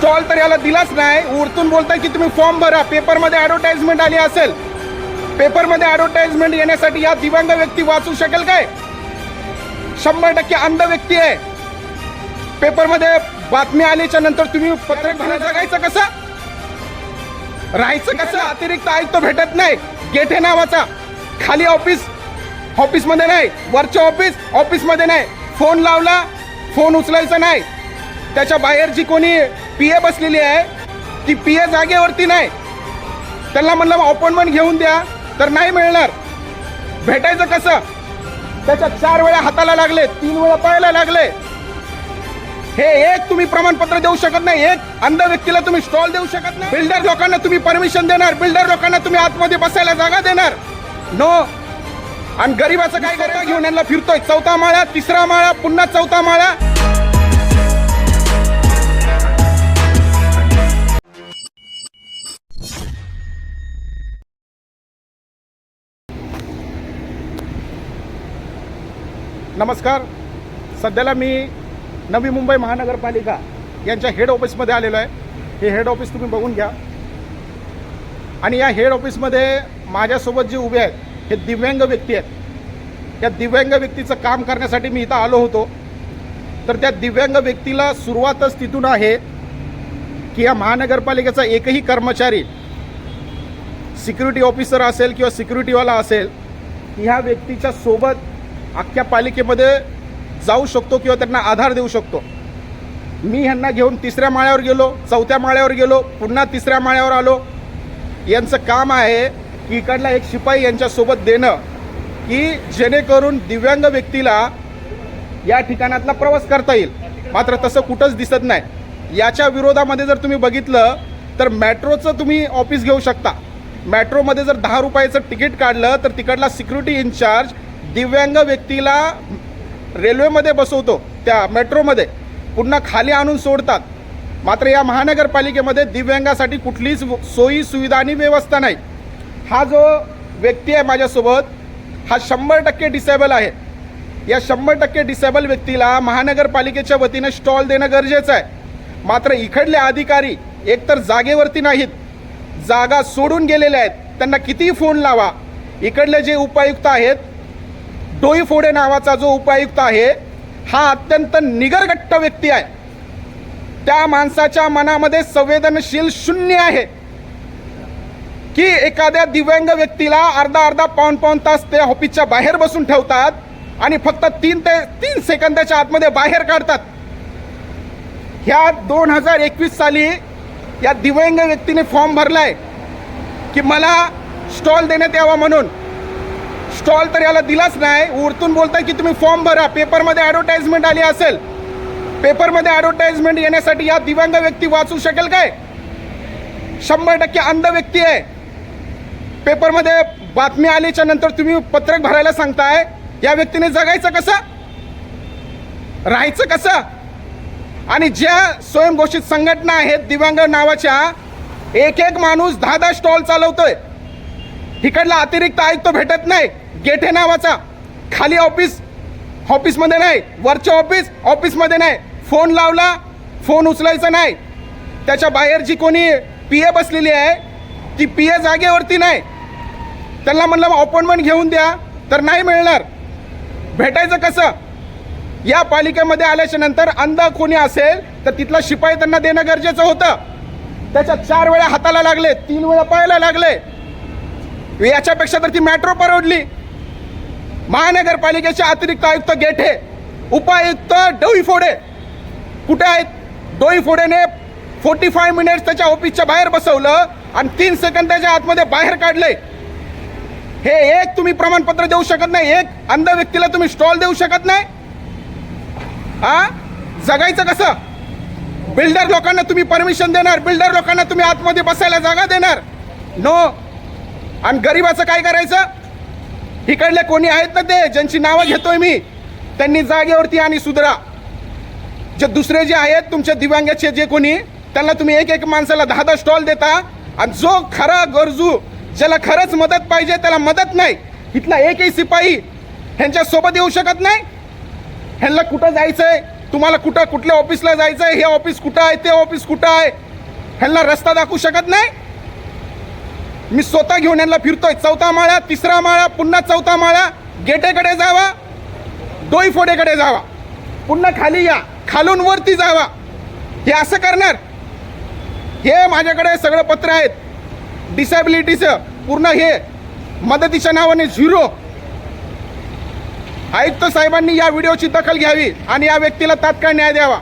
Stall तर याला दिलाच नाही. उरतून बोलताय की तुम्ही फॉर्म भरा. पेपरमध्ये ॲडव्हर्टाइजमेंट आली असेल. पेपरमध्ये ॲडव्हर्टाइजमेंट येण्यासाठी या दिव्यांग व्यक्ती वाचू शकेल काय? शंभर टक्के अंध व्यक्ती आहे. पेपरमध्ये बातमी आल्याच्यानंतर तुम्ही पत्रक जगायचं कसं? राहायचं कसं? अतिरिक्त आयुक्त भेटत नाही. गेठे नावाचा. खाली ऑफिस ऑफिसमध्ये नाही. वरच्या ऑफिस ऑफिसमध्ये नाही. फोन लावला. फोन उचलायचा नाही. त्याच्या बाहेर जी कोणी पी ए बसलेली आहे. ती पी ए जागेवरती नाही. त्यांना म्हणलं अपॉइंटमेंट घेऊन द्या. तर नाही मिळणार. भेटायचं कसं? त्याच्या चार वेळा हाताला लागले तीन वेळा पायाला लागले. हे एक तुम्ही प्रमाणपत्र देऊ शकत नाही. एक अंध व्यक्तीला तुम्ही स्टॉल देऊ शकत नाही. बिल्डर लोकांना तुम्ही परमिशन देणार. बिल्डर लोकांना तुम्ही आतमध्ये बसायला जागा देणार. नो आणि गरीबाचं काय करायचं? घेऊन यांना फिरतोय. चौथा माळा तिसरा माळा पुन्हा चौथा माळा. नमस्कार. सध्याला मी नवी मुंबई महानगरपालिका यांच्या हेड ऑफिसमध्ये आलेलो आहे. हे हेड ऑफिस तुम्ही बघून घ्या. आणि या हेड ऑफिसमध्ये माझ्यासोबत जे उभे आहेत हे दिव्यांग व्यक्ती आहेत. या दिव्यांग व्यक्तीचं काम करण्यासाठी मी इथं आलो होतो. तर त्या दिव्यांग व्यक्तीला सुरुवातच तिथून आहे की या महानगरपालिकेचा एकही कर्मचारी सिक्युरिटी ऑफिसर असेल किंवा सिक्युरिटीवाला असेल ह्या व्यक्तीच्या सोबत अख्ख्या पालिकेमध्ये जाऊ शकतो किंवा त्यांना आधार देऊ शकतो. मी ह्यांना घेऊन तिसऱ्या माळ्यावर गेलो चौथ्या माळ्यावर गेलो पुन्हा तिसऱ्या माळ्यावर आलो. यांचं काम आहे की इकडला एक शिपाई यांच्यासोबत देणं की जेणेकरून दिव्यांग व्यक्तीला या ठिकाणातला प्रवास करता येईल. मात्र तसं कुठंच दिसत नाही. याच्या विरोधामध्ये जर तुम्ही बघितलं तर मेट्रोचं तुम्ही ऑफिस घेऊ शकता. मेट्रोमध्ये जर दहा रुपयाचं तिकीट काढलं तर तिकडला सिक्युरिटी इन्चार्ज दिव्यांग व्यक्तीला रेल्वेमध्ये बसवतो त्या मेट्रोमध्ये. पुन्हा खाली आणून सोडतात. मात्र या महानगरपालिकेमध्ये दिव्यांगासाठी कुठलीच सोयी सुविधा आणि व्यवस्था नाही. हा जो व्यक्ती आहे माझ्यासोबत हा शंभर टक्के डिसेबल आहे. या शंभर टक्के डिसेबल व्यक्तीला महानगरपालिकेच्या वतीने स्टॉल देणं गरजेचं आहे. मात्र इकडले अधिकारी एकतर जागेवरती नाहीत जागा सोडून गेलेले आहेत. त्यांना कितीही फोन लावा? इकडले जे उपायुक्त आहेत डोई फोडे नावाचा जो उपायुक्त आहे हा अत्यंत निगरगट्ट व्यक्ती आहे. त्या माणसाच्या मनामध्ये संवेदनशील शून्य आहे. की एखाद्या दिव्यांग व्यक्तीला अर्धा अर्धा पाऊन पाऊन तास ते ऑफिसच्या बाहेर बसून ठेवतात आणि फक्त तीन ते तीन सेकंदाच्या आतमध्ये बाहेर काढतात. ह्या दोन हजार एकवीस साली या दिव्यांग व्यक्तीने फॉर्म भरलाय की मला स्टॉल देण्यात यावा म्हणून स्टॉल तर याला दिलाच नाही. उरतून बोलताय की तुम्ही फॉर्म भरा. पेपरमध्ये ॲडव्हर्टाईजमेंट आली असेल. पेपरमध्ये ॲडव्हर्टाइजमेंट येण्यासाठी या दिव्यांग व्यक्ती वाचू शकेल काय? शंभर टक्के अंध व्यक्ती आहे. पेपरमध्ये बातमी आल्याच्यानंतर तुम्ही पत्रक भरायला सांगताय. या व्यक्तीने जगायचं कसं? राहायचं कसं? आणि ज्या स्वयंघोषित संघटना आहेत दिव्यांग नावाच्या एक एक माणूस दहा दहा स्टॉल चालवतोय. तिकडला अतिरिक्त आयुक्त भेटत नाही. गेठे नावाचा. खाली ऑफिस ऑफिसमध्ये नाही. वरच्या ऑफिस ऑफिसमध्ये नाही. फोन लावला फोन उचलायचा नाही. त्याच्या बाहेर जी कोणी पी ए बसलेली आहे ती पी ए जागेवरती नाही. त्यांना म्हणलं अपॉइंटमेंट घेऊन द्या तर नाही मिळणार. भेटायचं कसं? या पालिकेमध्ये आल्याच्यानंतर अंध कोणी असेल तर तिथला शिपाई त्यांना देणं गरजेचं होतं. त्याच्या चार वेळा हाताला लागले तीन वेळा पायाला लागले. याच्यापेक्षा तर ती मेट्रो परवडली. महानगरपालिकेचे अतिरिक्त आयुक्त गेठे उपायुक्त डोईफोडे कुठे आहेत? डोईफोडेने फोर्टी फाय मिनिट्स त्याच्या ऑफिसच्या बाहेर बसवलं आणि तीन सेकंदाच्या आतमध्ये बाहेर काढले. हे एक तुम्ही प्रमाणपत्र देऊ शकत नाही. एक अंध व्यक्तीला तुम्ही स्टॉल देऊ शकत नाही. हा जगायचं कसं? बिल्डर लोकांना तुम्ही परमिशन देणार. बिल्डर लोकांना तुम्ही आतमध्ये बसायला जागा देणार. नो आणि गरीबाचं काय करायचं? इकडले कोणी आहेत ना ते ज्यांची नावं घेतोय मी त्यांनी जागेवरती आणि सुधरा. जे दुसरे जे आहेत तुमच्या दिव्यांगाचे जे कोणी त्यांना तुम्ही एक एक माणसाला दहा दहा स्टॉल देता आणि जो खरा गरजू ज्याला खरंच मदत पाहिजे त्याला मदत नाही. इथला एकही शिपाई ह्यांच्या सोबत येऊ शकत नाही. ह्यांना कुठं जायचं आहे तुम्हाला कुठं कुठल्या ऑफिसला जायचं आहे हे ऑफिस कुठं आहे? ते ऑफिस कुठं आहे? ह्यांना रस्ता दाखवू शकत नाही. मी स्वतः घेऊन यांना फिरतोय. चौथा माळा तिसरा माळा पुन्हा चौथा माळा. गेटेकडे जावा डोईफोडेकडे जावा. पुन्हा खाली या खालून वरती जावा. हे असं करणार. हे माझ्याकडे सगळं पत्र आहेत. डिसॅबिलिटीचं पूर्ण हे मदतीच्या नावाने झिरो. आयुक्त साहेबांनी या व्हिडिओची दखल घ्यावी आणि या व्यक्तीला तात्काळ न्याय द्यावा.